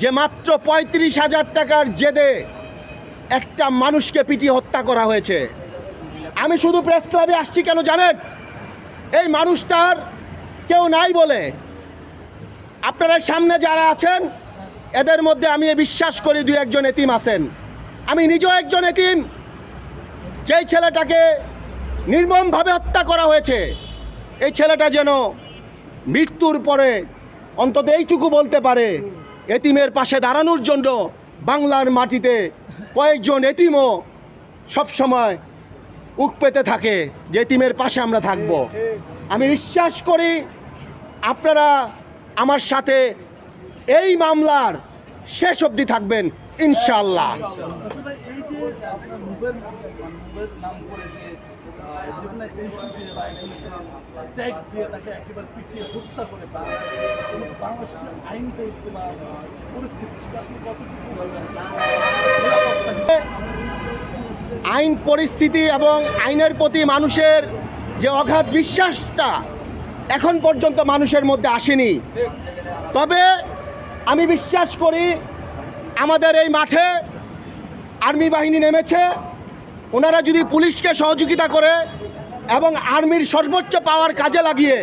যে মাত্র পঁয়ত্রিশ হাজার টাকার জেদে একটা মানুষকে পিটিয়ে হত্যা করা হয়েছে। আমি শুধু প্রেস ক্লাবে আসছি কেন জানেন? এই মানুষটার কেউ নাই বলে। আপনারা সামনে যারা আছেন, এদের মধ্যে আমি বিশ্বাস করি দু একজন এতিম আছেন। আমি নিজেও একজন এতিম। যেই ছেলেটাকে নির্মমভাবে হত্যা করা হয়েছে, এই ছেলেটা যেন মৃত্যুর পরে অন্তত এইটুকু বলতে পারে এতিমের পাশে দাঁড়ানোর জন্য বাংলার মাটিতে কয়েকজন এতিমও সবসময় উক পেতে থাকে যে এতিমের পাশে আমরা থাকব। আমি বিশ্বাস করি আপনারা আমার সাথে এই মামলার শেষ অবধি থাকবেন ইনশাল্লাহ মুভের মুভের নাম ট্যাগ দিয়ে তাকে একেবারে হত্যা করে বাংলাদেশের আইন পরিস্থিতি আসলে কতটুকু আইন পরিস্থিতি এবং আইনের প্রতি মানুষের যে অগাধ বিশ্বাসটা এখন পর্যন্ত মানুষের মধ্যে আসেনি। তবে আমি বিশ্বাস করি আমাদের এই মাঠে আর্মি বাহিনী নেমেছে ওনারা যদি পুলিশকে সহযোগিতা করে এবং আর্মির সর্বোচ্চ পাওয়ার কাজে লাগিয়ে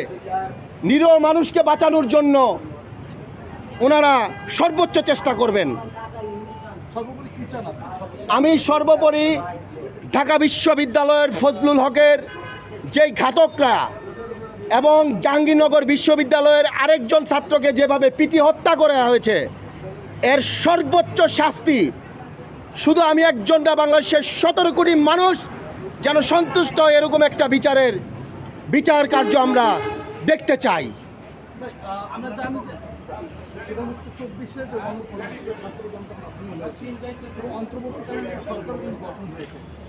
নিরীহ মানুষকে বাঁচানোর জন্য ওনারা সর্বোচ্চ চেষ্টা করবেন? আমি সর্বোপরি ঢাকা বিশ্ববিদ্যালয়ের ফজলুল হকের যেই ঘাতকরা এবং জাহাঙ্গীরনগর বিশ্ববিদ্যালয়ের আরেকজন ছাত্রকে যেভাবে পিটি হত্যা করা হয়েছে এর সর্বোচ্চ শাস্তি শুধু আমি একজন না বাংলাদেশের সতেরো কোটি মানুষ যেন সন্তুষ্ট হয় এরকম একটা বিচারের, বিচার কার্য আমরা দেখতে চাই।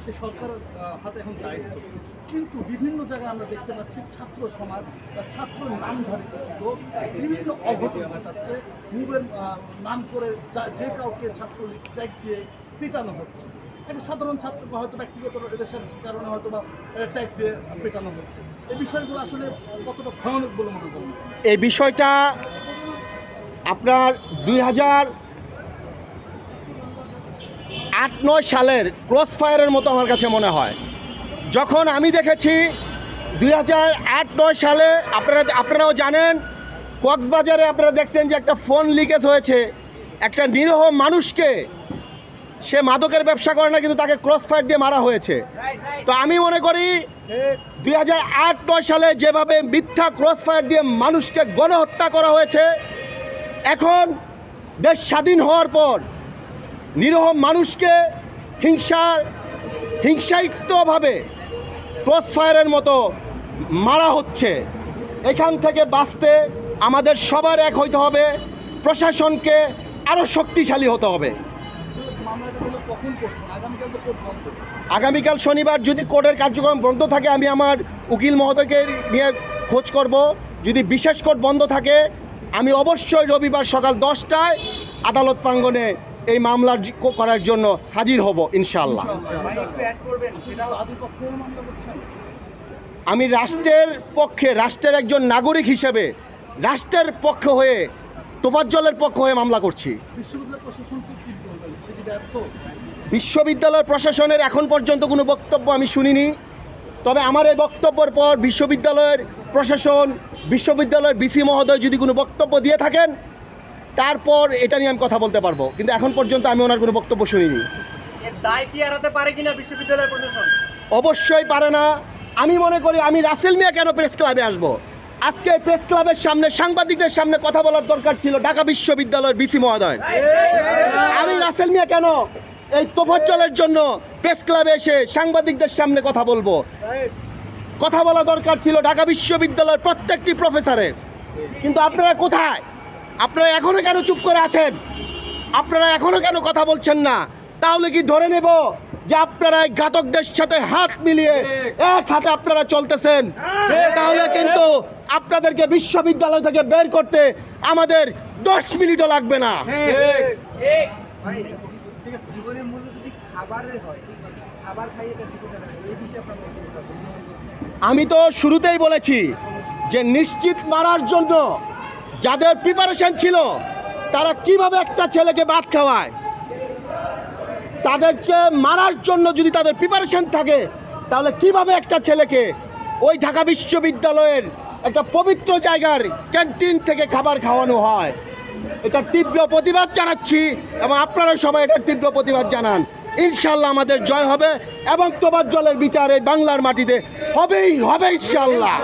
যে ছাত্র কিন্তু বিভিন্ন জায়গায় আমরা দেখতে পাচ্ছি ছাত্র নাম করে যে কাউকে ছাত্রলীগ ট্যাগ দিয়ে পেটানো হচ্ছে। একটা সাধারণ ছাত্রকে হয়তো ব্যক্তিগত এদেশের কারণে হয়তো বা দিয়ে পেটানো হচ্ছে। এই বিষয়গুলো আসলে কতটা ভয়ানক বলে মনে করেন? এই বিষয়টা আপনার দুই হাজার আট, নয় সালের ক্রস ফায়ারের মতো আমার কাছে মনে হয়। যখন আমি দেখেছি দুই হাজার আট, নয় সালে আপনারা, আপনারাও জানেন, কক্সবাজারে আপনারা দেখছেন যে একটা ফোন লিকেজ হয়েছে। একটা নিরীহ মানুষকে সে মাদকের ব্যবসা করে না, কিন্তু তাকে ক্রস ফায়ার দিয়ে মারা হয়েছে। তো আমি মনে করি, দুই হাজার আট, নয় সালে যেভাবে মিথ্যা ক্রস ফায়ার দিয়ে মানুষকে গণহত্যা করা হয়েছে, এখন দেশ স্বাধীন হওয়ার পর নিরীহ মানুষকে হিংসার হিংসায়িতভাবে ক্রস ফায়ারের মতো মারা হচ্ছে। এখান থেকে বাঁচতে আমাদের সবার এক হইতে হবে, প্রশাসনকে আরও শক্তিশালী হতে হবে। আগামীকাল শনিবার যদি কোর্টের কার্যক্রম বন্ধ থাকে আমি আমার উকিল মহোদয়কে নিয়ে খোঁজ করব। যদি বিশেষ কোর্ট বন্ধ থাকে আমি অবশ্যই রবিবার সকাল দশটায় আদালত প্রাঙ্গণে এই মামলা করার জন্য হাজির হব ইনশাল্লাহ আমি রাষ্ট্রের পক্ষে রাষ্ট্রের একজন নাগরিক হিসেবে রাষ্ট্রের পক্ষ হয়ে তোফাজ্জলের পক্ষ হয়ে মামলা করছি। বিশ্ববিদ্যালয় প্রশাসনের এখন পর্যন্ত কোনো বক্তব্য আমি শুনিনি। তবে আমার এই বক্তব্যের পর বিশ্ববিদ্যালয়ের প্রশাসন বিশ্ববিদ্যালয়ের বিসি মহোদয় যদি কোনো বক্তব্য দিয়ে থাকেন তারপর এটা নিয়ে আমি কথা বলতে পারব। কিন্তু এখন পর্যন্ত আমি ওনার কোনো বক্তব্য শুনিনি। অবশ্যই পারে না। আমি মনে করি আমি রাসেল মিয়া কেন প্রেস ক্লাবে আসব? আজকে প্রেস ক্লাবের সামনে, সাংবাদিকদের সামনে কথা বলার দরকার ছিল ঢাকা বিশ্ববিদ্যালয়ের বিসি মহোদয়। আমি রাসেল মিয়া কেন? এই তোফাজ্জলের জন্য প্রেস ক্লাবে এসে সাংবাদিকদের সামনে কথা বলব। কথা বলা দরকার ছিল ঢাকা বিশ্ববিদ্যালয়ের প্রত্যেকটি প্রফেসরের কিন্তু আপনারা কোথায়? আপনারা এখনও কেন চুপ করে আছেন? আপনারা এখনও কেন কথা বলছেন না? তাহলে কি ধরে নেব যে আপনারা এই ঘাতকদের সাথে হাত মিলিয়ে এক হাতে আপনারা চলতেছেন? তাহলে কিন্তু আপনাদেরকে বিশ্ববিদ্যালয় থেকে বের করতে আমাদের দশ মিনিটও লাগবে না? আমি তো শুরুতেই বলেছি যে নিশ্চিত মারার জন্য যাদের প্রিপারেশন ছিল, তারা কীভাবে একটা ছেলেকে ভাত খাওয়ায়, তাদেরকে মারার জন্য যদি তাদের প্রিপারেশন থাকে, তাহলে কীভাবে একটা ছেলেকে ওই ঢাকা বিশ্ববিদ্যালয়ের একটা পবিত্র জায়গার ক্যান্টিন থেকে খাবার খাওয়ানো হয়। এটা তীব্র প্রতিবাদ জানাচ্ছি এবং আপনারা সবাই এটার তীব্র প্রতিবাদ জানান। ইনশাল্লাহ আমাদের জয় হবে এবং তোবার জলের বিচার বাংলার মাটিতে হবেই, হবে ইনশাল্লাহ